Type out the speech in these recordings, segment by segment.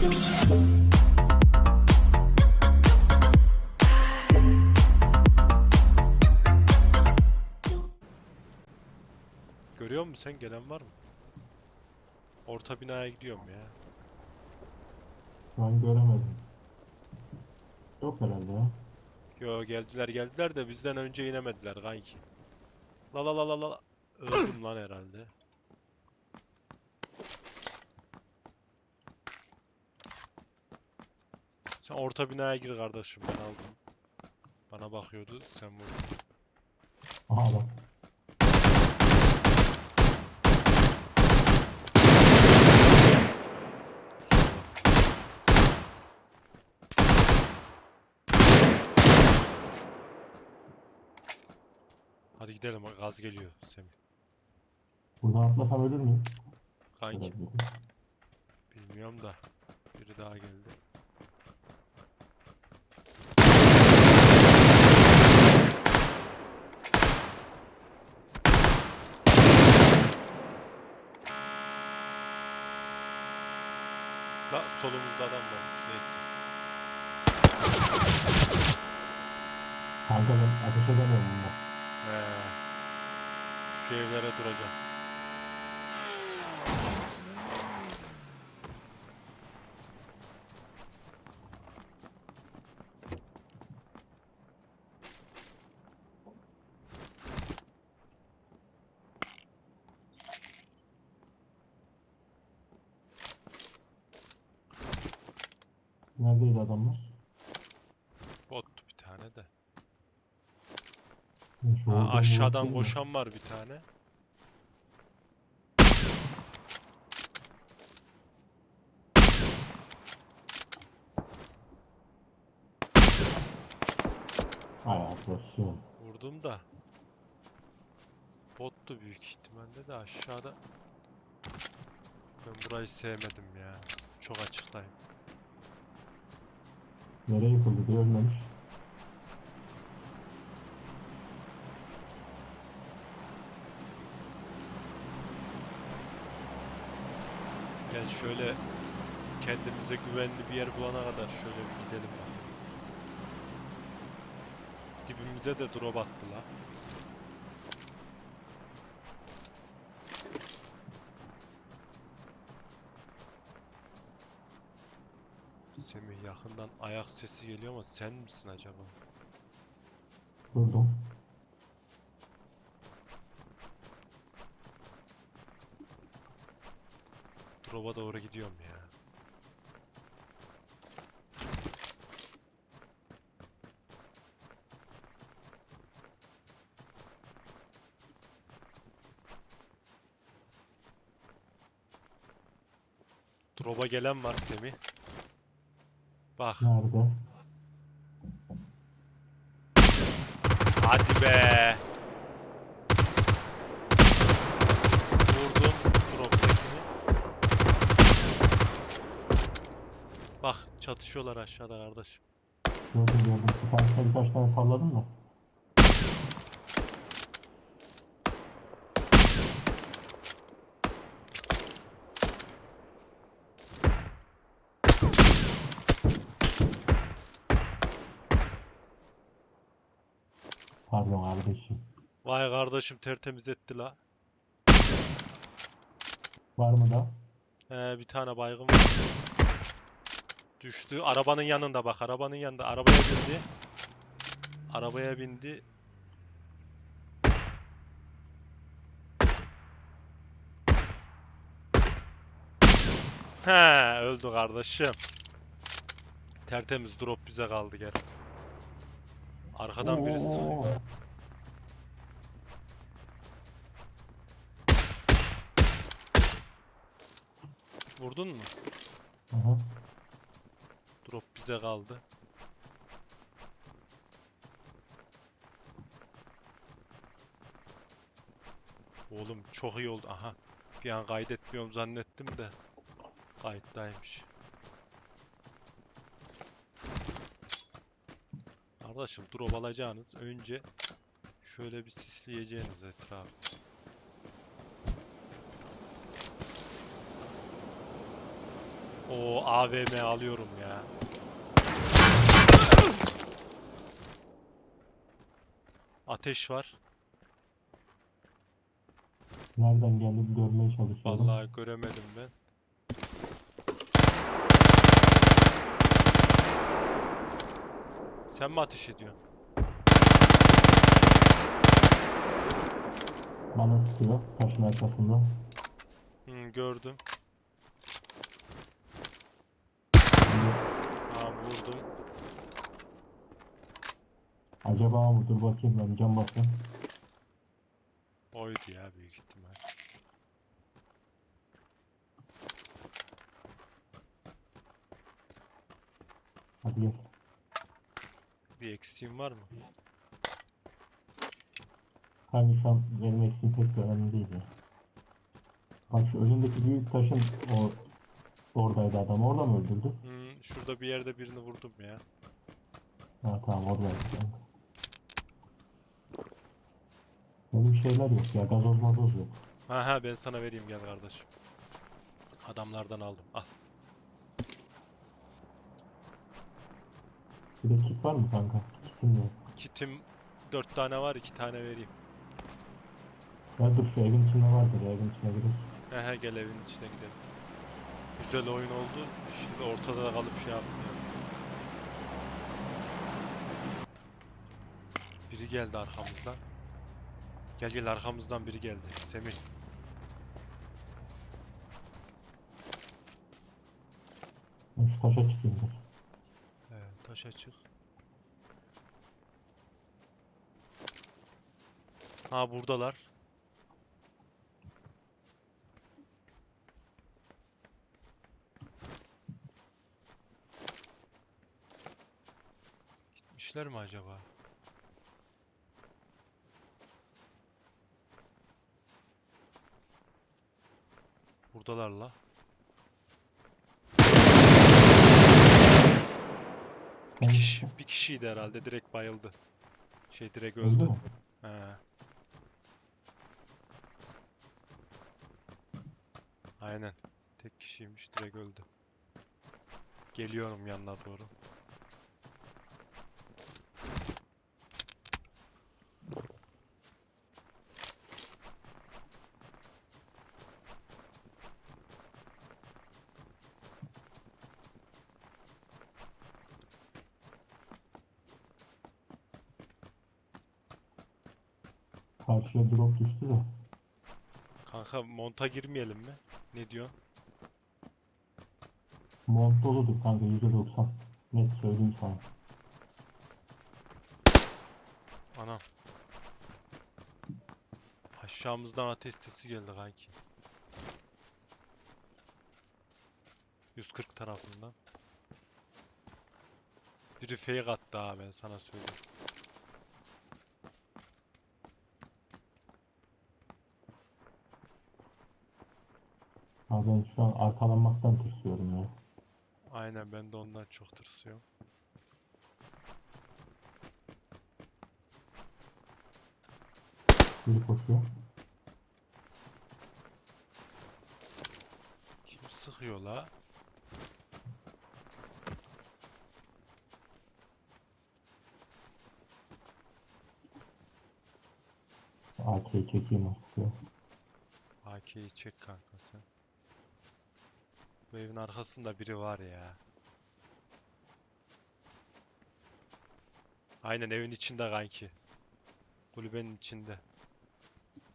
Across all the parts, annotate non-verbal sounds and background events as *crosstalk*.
Görüyor musun sen? Gelen var mı? Orta binaya gidiyorum ya. An göremedim. Yok herhalde ya. Yo geldiler geldiler de bizden önce inemediler kanki. La la la la la. Öldüm lan herhalde. Sen orta binaya gir kardeşim ben aldım. Bana bakıyordu sen vurdun. Aha bak. Hadi gidelim gaz geliyor Semih. Buradan atlasam ölür müyüm? Kanki bilmiyorum da biri daha geldi. La solumuzda adam varmış neyse. Kanka ben ateş edemiyorum bunda. He. Şu evlere duracağım. Neredeydi adamlar? Bottu bir tane de. Şu Ha, aşağıdan yerdeyim de. koşan var bir tane. Ay atlasın. Vurdum da. Bottu büyük ihtimalle de aşağıda. Ben burayı sevmedim ya. Çok açıklayayım. Nereye yıkıldı diye ölmemiş. Gel şöyle kendimize güvenli bir yer bulana kadar şöyle bir gidelim. Dibimize de drop attı la. Yakından ayak sesi geliyor ama sen misin acaba? Durdum. Drop'a doğru gidiyorum ya. Drop'a gelen var Semih. Bak. Nerede? Hadi be. Vurdum drop'takini. Bak çatışıyorlar aşağıda kardeşim. Gördüm gördüm. Bir tane birkaç tane salladım da. Pardon kardeşim. Vay kardeşim tertemiz etti la. Var mı da? He bir tane baygın var. Düştü. Arabanın yanında bak. Arabanın yanında. Arabaya bindi. Arabaya bindi. He öldü kardeşim. Tertemiz drop bize kaldı gel. Arkadan biri sıkıyor. Vurdun mu? Aha. Drop bize kaldı. Oğlum çok iyi oldu. Aha. Bir an kaydetmiyorum zannettim de. Kayıttaymış. Kardeşim drop alacağınız önce şöyle bir sisleyeceğiniz etrafı. O AVM alıyorum ya. Ateş var. Nereden geldi görmeye çalışıyorum. Vallahi göremedim ben. Sen mi ateş ediyorsun? Bana sıkıyor taşın arkasında. Hı, gördüm. Ha vurdum. acaba mı? Dur bakayım ben cam basayım. Oydu ya büyük ihtimal. Hadi gel. Bir eksiğim var mı? Hani şu an benim eksiğim pek de önemli değil ya. Bak şu önündeki büyük taşın o oradaydı adam. Orada mı öldürdü? Hı, şurada bir yerde birini vurdum ya. Ha tamam oradaydı. Benim şeyler yok ya. Gazoz mazoz yok. Ha ha ben sana vereyim gel kardeşim. Adamlardan aldım. Al. Bir de kit var mı kanka? Kitim yok. Kitim 4 tane var 2 tane vereyim. Ya dur şu evin içinde vardır ya evin içine girip. He he gel evin içine gidelim. Güzel oyun oldu. Şimdi ortada da kalıp şey yapmıyor. Biri geldi arkamızdan. Gel gel arkamızdan biri geldi. Semih. Ben şu taşa çıkayım dur. He, taş açık. Ha buradalar. Gitmişler mi acaba? Buradalar la. Bir kişi, bir kişiydi herhalde direkt bayıldı. Şey direkt Öldü? He. Aynen. Tek kişiymiş direkt öldü. Geliyorum yanına doğru. Karşıya drop düştü de. Kanka monta girmeyelim mi? Ne diyorsun? Mont doludur kanka %90. Net söyleyeyim sana. Anam. Aşağımızdan ateş sesi geldi kanki. 140 tarafından. Biri fake attı ha ben sana söyleyeyim. Ben şu an arkalanmaktan tırsıyorum ya. Aynen ben de ondan çok tırsıyorum. Biri koşuyor. Kim sıkıyor la? AK'yi çekeyim artık ya. AK'yi çek kanka sen. Bu evin arkasında biri var ya. Aynen evin içinde kanki. Kulübenin içinde.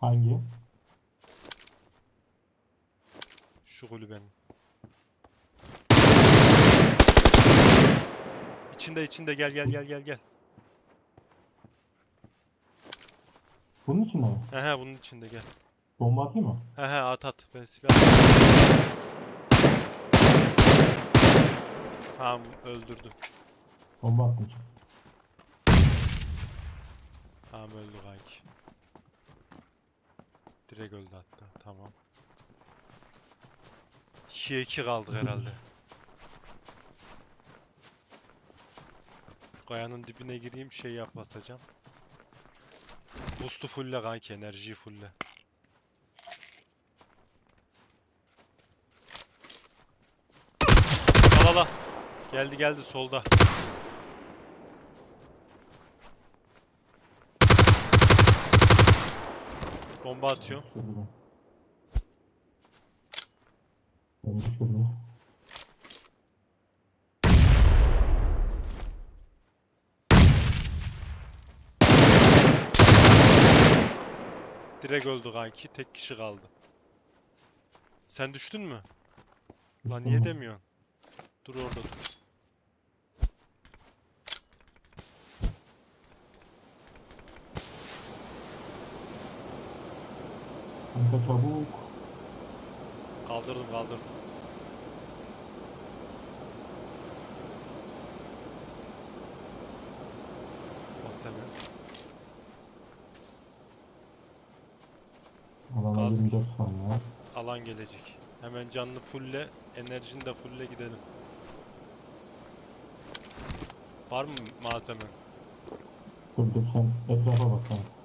Hangi? Şu kulübenin. İçinde içinde gel gel gel gel gel. Bunun içinde mi? He he bunun içinde gel. Bomba atayım mı? He he at at ben silah Tamam öldürdüm. Bomba attım. çık. Tamam öldü kanki. Direkt öldü hatta. Tamam. 2'ye 2 kaldık herhalde. Şu *laughs* kayanın dibine gireyim şey yap basacağım. Boost'u fulle kanki enerjiyi fulle. la la. Geldi geldi solda. Bomba düşürdü. Direkt öldü kanki. Tek kişi kaldı. Sen düştün mü? Lan niye demiyorsun? Dur orada dur. Kanka çabuk. Kaldırdım kaldırdım. Bas hemen. Alana Gaz. 24 saniye. Alan gelecek. Hemen canlı fulle, enerjini de fulle gidelim. Var mı malzemen? Dur dur sen etrafa bak kanka.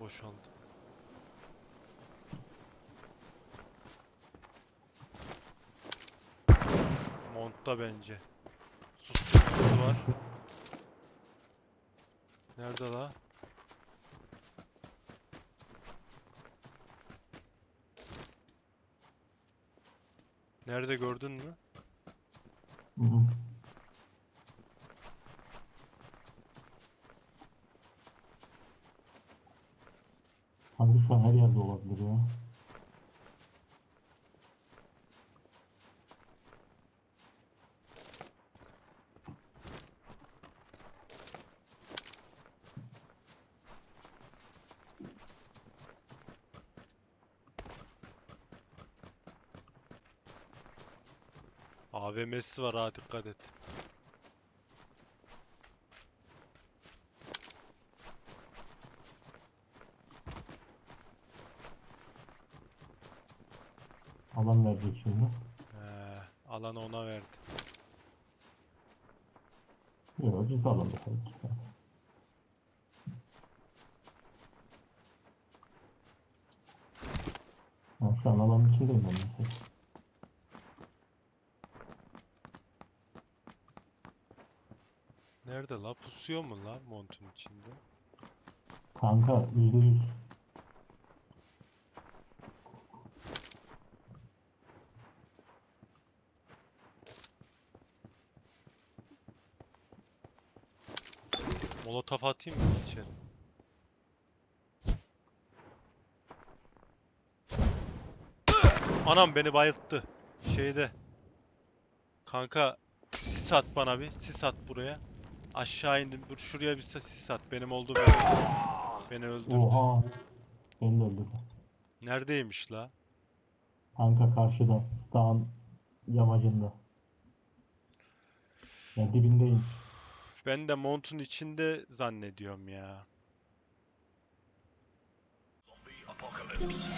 Boşaldı. Montta bence. Susturucusu var. Nerede la? Nerede gördün mü? Hı hı. Kanka her yerde olabilir ya. AVM'si var ha dikkat et. verdik şimdi. He, alanı ona verdi. Yok biz de alalım bakalım. Ben şu an alanın içindeyim ben mesela. Nerede la? Pusuyor mu la montun içinde? Kanka %100 Molotof atayım mı içeri? Anam beni bayılttı. Şeyde. Kanka sis at bana bir. Sis at buraya. Aşağı indim. Dur şuraya bir sis at. Benim olduğum yere. Beni öldürdü. Oha. Beni de öldürdü. Neredeymiş la? Kanka karşıda. Dağın yamacında. Ya dibindeyim. Ben de montun içinde zannediyorum ya. Apocalypse.